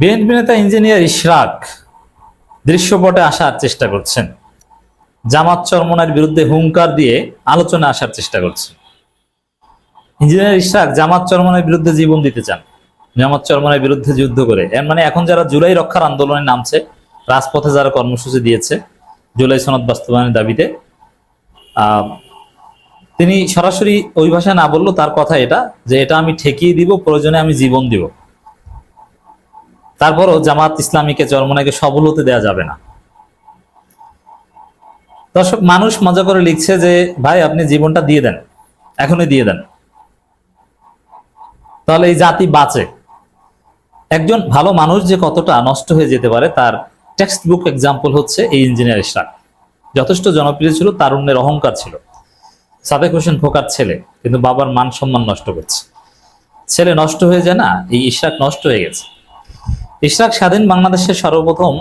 BNP নেতা engineer Ishraq দৃশ্যপটে আসার চেষ্টা করছেন। জামাত চরমনার বিরুদ্ধে হুঙ্কার দিয়ে আলোচনা আসার চেষ্টা করছেন। ইঞ্জিনিয়ার ইশরাক জামাত চরমনের বিরুদ্ধে জীবন দিতে চান। জামাত চরমনের বিরুদ্ধে যুদ্ধ করে। এর মানে এখন যারা জুলাই রক্ষার আন্দোলনে নামছে, রাজপথে যারা কর্মসূচি দিয়েছে, জুলাই সনদ বাস্তবায়নের দাবিতে তিনি সরাসরি ওই ভাষায় না বলল তার কথা এটা যে এটা আমি ঠেকিয়ে দিব, প্রয়োজনে আমি জীবন দিব। তারপরও জামাত ইসলামীকে চরমনাকে সফল হতে দেওয়া যাবে না। দর্শক, মানুষ মজা করে লিখছে যে, ভাই, আপনি জীবনটা দিয়ে দেন, এখনই দিয়ে দেন। তাহলে এই জাতি বাঁচে। একজন ভালো মানুষ যে কতটা নষ্ট হয়ে যেতে পারে, তার টেক্সট বুক এক্সাম্পল হচ্ছে এই ইঞ্জিনিয়ার ইশরাক। যথেষ্ট জনপ্রিয় ছিল, তারুণ্যের অহংকার ছিল। সাদেক হোসেন খোকার ছেলে, কিন্তু বাবার মান সম্মান নষ্ট করছে। ছেলে নষ্ট হয়ে যায় না, এই ইশরাক নষ্ট হয়ে গেছে। ইশরাক স্বাধীন বাংলাদেশের সর্বপ্রথম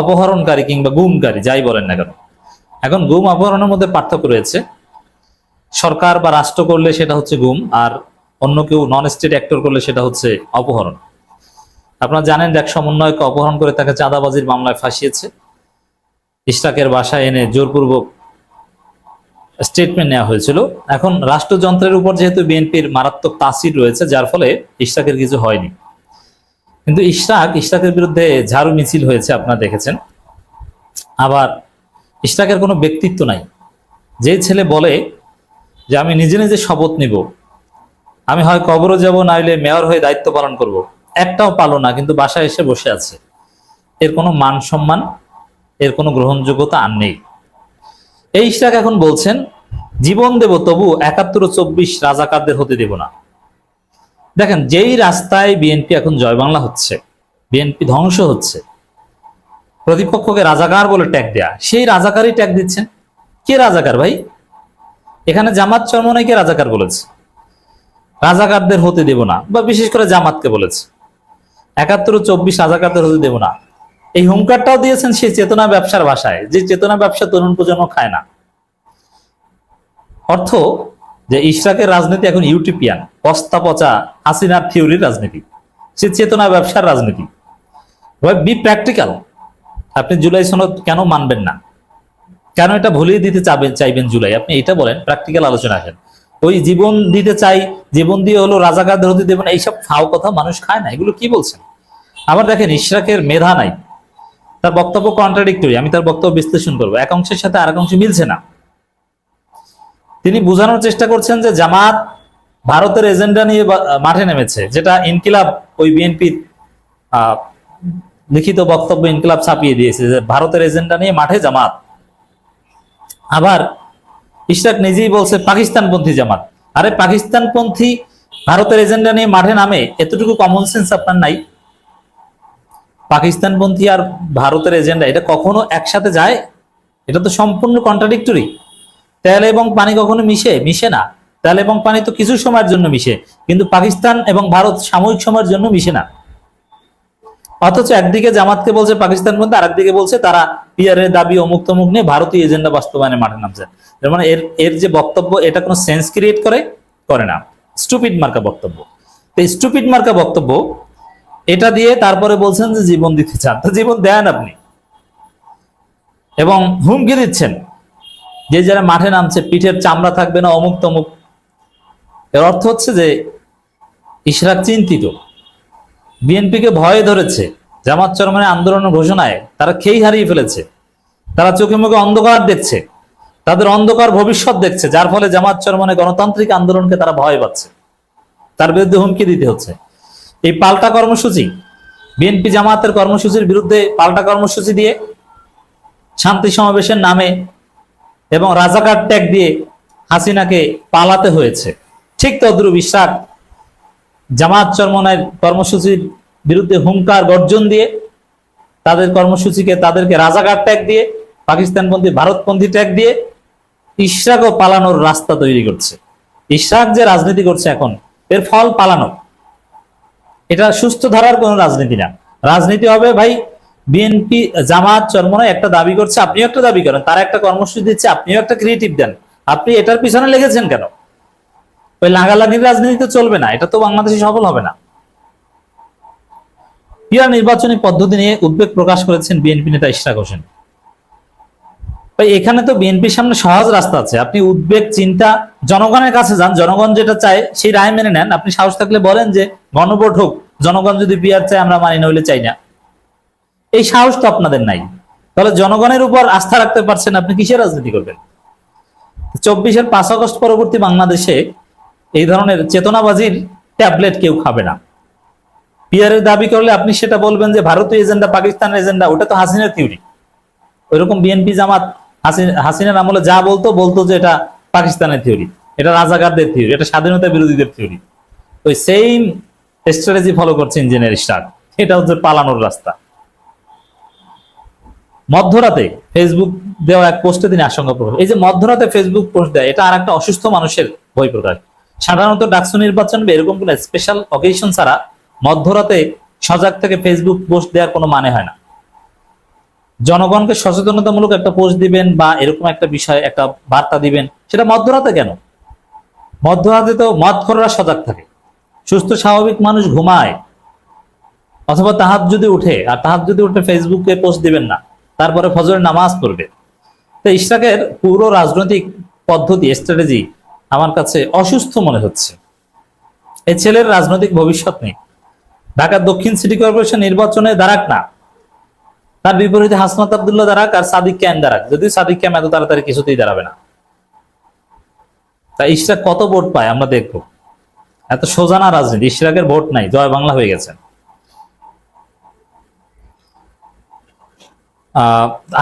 অপহরণকারী কিংবা গুমকারী, যাই বলেন না কেন। এখন গুম অপহরণের মধ্যে পার্থক্য রয়েছে। সরকার বা রাষ্ট্র করলে সেটা হচ্ছে গুম, আর অন্য কেউ নন স্টেট অ্যাক্টর করলে সেটা হচ্ছে অপহরণ। আপনারা জানেন এক সমন্বয়কে অপহরণ করে তাকে চাঁদাবাজির মামলায় ফাঁসিয়েছে। ইশরাকের বাসায় এনে জোরপূর্বক স্টেটমেন্ট নেওয়া হয়েছিল। এখন রাষ্ট্রযন্ত্রের উপর যেহেতু বিএনপির মারাত্মক তাসির রয়েছে, যার ফলে ইশরাকের কিছু হয়নি। কিন্তু ইশরাক ইশরাকের বিরুদ্ধে ঝাড়ু মিছিল হয়েছে, আপনারা দেখেছেন। আবার ইশরাকের কোনো ব্যক্তিত্ব নাই। যে ছেলে বলে যে, আমি নিজে নিজে শপথ নিব। আমি হয় কবরও যাব নাইলে মেয়র হয়ে দায়িত্ব পালন করব। একটাও পালো না, কিন্তু বাসায় এসে বসে আছে। এর কোনো মান সম্মান, এর কোনো গ্রহণযোগ্যতা আর নেই। এই ইশরাক এখন বলছেন, জীবন দেব তবু একাত্তর চব্বিশ রাজাকারদের হতে দেব না। দেখেন, যেই রাস্তায় বিএনপি এখন জয় বাংলা হচ্ছে, বিএনপি ধ্বংস হচ্ছে, প্রতিপক্ষকে রাজাকার বলে ট্যাগ দেয়া, সেই রাজাকারই ট্যাগ দিচ্ছেন। কে রাজাকার ভাই? এখানে জামাত চরমনাইকে রাজাকার বলেছে? রাজাকারদের হতে দেব না, বা বিশেষ করে জামাতকে বলেছে। একাত্তর চব্বিশ রাজাকারদের হতে দেব না। এই হুঙ্কারটাও দিয়েছেন সেই চেতনা ব্যবসার ভাষায়, যে চেতনা ব্যবসা তরুণ প্রজন্ম খায় না। অর্থ যে ইশরাকের রাজনীতি এখন ইউটিপিয়ান পস্তা পচা হাসিনার থিওরির রাজনীতি, সে চেতনা ব্যবসার রাজনীতি। বি প্র্যাকটিক্যাল আপনি জুলাই সনদ কেন মানবেন না? কেন এটা ভুলিয়ে দিতে চাবেন চাইবেন জুলাই? আপনি এটা বলেন প্র্যাকটিক্যাল আলোচনা আসেন। ওই জীবন দিতে চাই, জীবন দিয়ে হলো রাজাকারদের হতে দেবেন এইসব ফাও কথা মানুষ খায় না, এগুলো কি বলছেন? আবার দেখেন, ইশরাকের মেধা নাই। তার বক্তব্য কন্ট্রাডিক্টরি আমি তার বক্তব্য বিশ্লেষণ করব। এক অংশের সাথে আরেক অংশ মিলছে না। তিনি বোঝানোর চেষ্টা করছেন যে জামাত ভারতের এজেন্ডা নিয়ে মাঠে নেমেছে, যেটা ইনকিলাব ওই বিএনপির লিখিত বক্তব্য ইনকিলাব ছাপিয়ে দিয়েছে যে ভারতের এজেন্ডা নিয়ে মাঠে জামাত। আবার ইশরাক নিজেই বলছে পাকিস্তানপন্থী জামাত। আরে পাকিস্তানপন্থী ভারতের এজেন্ডা নিয়ে মাঠে নামে, এতটুকু কমন সেন্স আপনার নাই। পাকিস্তানপন্থী আর ভারতের এজেন্ডা, এটা কখনো একসাথে যায়? এটা তো সম্পূর্ণ কন্ট্রাডিক্টরি তেল এবং পানি কখনো মিশে? মিশে না। তেল এবং পানি তো কিছু সময়ের জন্য মিশে, কিন্তু পাকিস্তান এবং ভারত সাময়িক সময়ের জন্য মিশে না। অথচ একদিকে জামাতকে বলছে পাকিস্তান মধ্যে আরেকদিকে বলছে তারা পিয়ার এর দাবি অমুক তমুক নিয়ে ভারতীয় এজেন্ডা বাস্তবায়নে মাঠে নামছে। মানে এর এর যে বক্তব্য, এটা কোনো সেন্স ক্রিয়েট করে? করে না। স্টুপিড মার্কা বক্তব্য। তো স্টুপিড মার্কা বক্তব্য, এটা দিয়ে তারপরে বলছেন যে জীবন দিতে চান। তো জীবন দেন আপনি। এবং হুমকি দিচ্ছেন। যে যারা মাঠে নামছে, পিঠের চামড়া থাকবে না, অমুক তমুক। এর অর্থ হচ্ছে যে, ইশরাক চিন্তিত। বিএনপিকে ভয়ে ধরেছে, জামাত চরমানের আন্দোলনের ঘোষণায়। তারা খেই হারিয়ে ফেলেছে। তারা চোখে মুখে অন্ধকার দেখছে। তাদের অন্ধকার ভবিষ্যৎ দেখছে, যার ফলে জামাত চরমানে গণতান্ত্রিক আন্দোলনকে তারা ভয় পাচ্ছে। তার বিরুদ্ধে হুমকি দিতে হচ্ছে। এই পাল্টা কর্মসূচি, বিএনপি জামাতের কর্মসূচির বিরুদ্ধে পাল্টা কর্মসূচি দিয়ে শান্তি সমাবেশের নামে এবং রাজাকার ট্যাগ দিয়ে হাসিনাকে পালাতে হয়েছে। ঠিক তদ্রুপ বিশ্বাস জামাত চরমনায় কর্মসূচির বিরুদ্ধে হুঙ্কার গর্জন দিয়ে তাদের কর্মসূচিকে তাদেরকে রাজাকার ট্যাগ দিয়ে, পাকিস্তানপন্থী, ভারতপন্থী ট্যাগ দিয়ে ইশরাকও পালানোর রাস্তা তৈরি করছে। ইশরাক যে রাজনীতি করছে এখন, এর ফল পালানো। এটা সুস্থ ধারার কোনো রাজনীতি না। রাজনীতি হবে, ভাই বিএনপি জামাত চরমনায় একটা দাবি করছে, আপনিও একটা দাবি করেন, তারা একটা কর্মসূচি দিচ্ছে, আপনিও একটা ক্রিয়েটিভ দেন। আপনি এটার পিছনে লেগেছেন কেন? ওই লাগালাগির রাজনীতি তো চলবে না, এটা তো বাংলাদেশে সফল হবে না। পিয়ার নির্বাচনী পদ্ধতি নিয়ে উদ্বেগ প্রকাশ করেছেন বিএনপি নেতা ইশরাক হোসেন। ভাই, এখানে তো বিএনপির সামনে সহজ রাস্তা আছে। আপনি উদ্বেগ, চিন্তা, জনগণের কাছে যান, জনগণ যেটা চায় সেই রায় মেনে নেন। আপনি সাহস থাকলে বলেন যে গণভোট হোক, জনগণ যদি পিয়ার চায়, আমরা মানি নইলে চাই না। এই সাহস তো আপনাদের নাই। তাহলে জনগণের উপর আস্থা রাখতে পারছেন আপনি, কিসের রাজনীতি করবেন? চব্বিশের পাঁচ আগস্ট পরবর্তী বাংলাদেশে এই ধরনের চেতনাবাজির ট্যাবলেট কেউ খাবে না। পিয়ারের দাবি করলে আপনি সেটা বলবেন যে ভারতীয় এজেন্ডা, পাকিস্তানের এজেন্ডা, ওটা তো হাসিনার থিওরি ওইরকম বিএনপি জামাত হাসিন- হাসিনার আমলে যা বলতো বলতো যে এটা পাকিস্তানের থিওরি এটা রাজাকারদের থিওরি এটা স্বাধীনতা বিরোধীদের থিওরি ওই সেম স্ট্র্যাটেজি ফলো করছে ইঞ্জিনিয়ার স্টার এটা হচ্ছে পালানোর রাস্তা। মধ্যরাতে ফেসবুক দেওয়া এক পোস্টে তিনি আশঙ্কা প্রকাশ এই যে মধ্যরাতে ফেসবুক পোস্ট দেয়, এটা আর একটা অসুস্থ মানুষের বই প্রকাশ। সাধারণত ডাকসু নির্বাচন বা এরকম কোন স্পেশাল অকেশন ছাড়া মধ্যরাতে সজাগ থেকে ফেসবুক পোস্ট দেওয়ার কোনো মানে হয় না। জনগণকে সচেতনতামূলক একটা পোস্ট দিবেন বা এরকম একটা বিষয় একটা বার্তা দিবেন, সেটা মধ্যরাতে কেন? মধ্যরাতে তো মদখররা সজাগ থাকে। সুস্থ, স্বাভাবিক মানুষ ঘুমায়, অথবা তাহার যদি উঠে, আর তাহার যদি উঠে ফেসবুকে পোস্ট দিবেন না। তারপরে ফজরের নামাজ পড়বে। তো ইশরাকের পুরো রাজনৈতিক পদ্ধতি স্ট্র্যাটেজি আমার কাছে অসুস্থ মনে হচ্ছে। এই ছেলের রাজনৈতিক ভবিষ্যৎ নেই। ঢাকার দক্ষিণ সিটি কর্পোরেশন নির্বাচনে দাঁড়াক না। তার বিপরীতে হাসনাত আবদুল্লাহ দাঁড়াক আর সাদিক ক্যাম দাঁড়াক। যদিও সাদিক ক্যাম এত তাড়াতাড়ি কিছুতেই দাঁড়াবে না। তা ইশরাক কত ভোট পায় আমরা দেখব। এত সোজানা রাজনীতি। ইশরাকের ভোট নাই, জয় বাংলা হয়ে গেছে।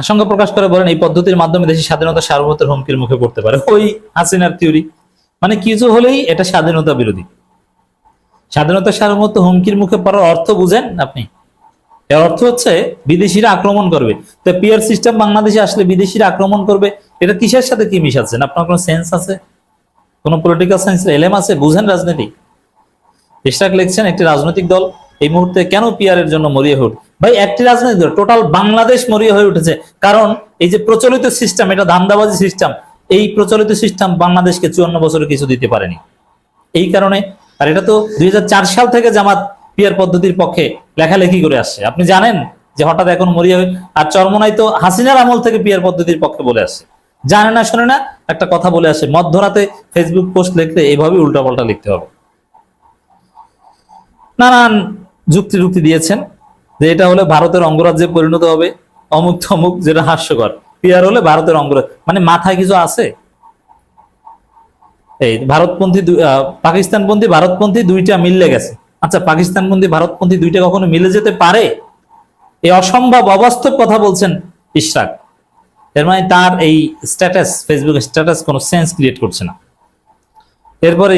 আশঙ্কা প্রকাশ করে বলেন এই পদ্ধতির মাধ্যমে দেশের স্বাধীনতা সার্বভৌমত্বের হুমকির মুখে পড়তে পারে। ওই হাসিনার থিওরি মানে কিছু হলেই এটা স্বাধীনতা বিরোধী। স্বাধীনতা সার্বভৌমত্ব হুমকির মুখে পড়ার অর্থ বুঝেন আপনি? এর অর্থ হচ্ছে বিদেশিরা আক্রমণ করবে। তো পিয়ার সিস্টেম বাংলাদেশে আসলে বিদেশিরা আক্রমণ করবে, এটা কিসের সাথে কি মিশাচ্ছেন আপনার কোনো সেন্স আছে? কোনো পলিটিক্যাল সায়েন্স এলএম আছে? বুঝেন রাজনীতি। ইশরাক লিখছেন, একটি রাজনৈতিক দল এই মুহূর্তে কেন পিয়ারের জন্য মরিয়ে উঠে ভাই, একটি রাজনৈতিক দল টোটাল বাংলাদেশ মরিয়া হয়ে উঠেছে। কারণ এই যে প্রচলিত সিস্টেম এটা ধান্দাবাজি সিস্টেম এই প্রচলিত সিস্টেম বাংলাদেশকে চুয়ান্ন বছরে কিছু দিতে পারেনি। এই কারণে, আর এটা তো দুই হাজার চার সাল থেকে জামাত পিয়ার পদ্ধতির পক্ষে লেখালেখি করে আসছে। আপনি জানেন যে হঠাৎ এখন মরিয়া আর চরমনাই তো হাসিনার আমল থেকে পিয়ার পদ্ধতির পক্ষে বলে আসছে। জানে না, শোনে না, একটা কথা বলে আসে মধ্যরাতে ফেসবুক পোস্ট লিখলে এইভাবে উল্টাপাল্টা লিখতে হবে। নানান যুক্তি যুক্তি দিয়েছেন। যে এটা হলে ভারতের অঙ্গরাজ্যে পরিণত হবে, অমুক থমুক যেটা হাস্যকর। পিয়ার হলে ভারতের অঙ্গরাজ্য মানে মাথায় কিছু আছে? এই ভারতপন্থী পাকিস্তানপন্থী, ভারতপন্থী দুইটা মিললে গেছে। আচ্ছা পাকিস্তানপন্থী, ভারতপন্থী দুইটা কখনো মিলে যেতে পারে? এই অসম্ভব অবাস্তব কথা বলছেন ইশরাক। এর মানে তার এই স্ট্যাটাস ফেসবুক স্ট্যাটাস কোনো সেন্স ক্রিয়েট করছে না। এরপরে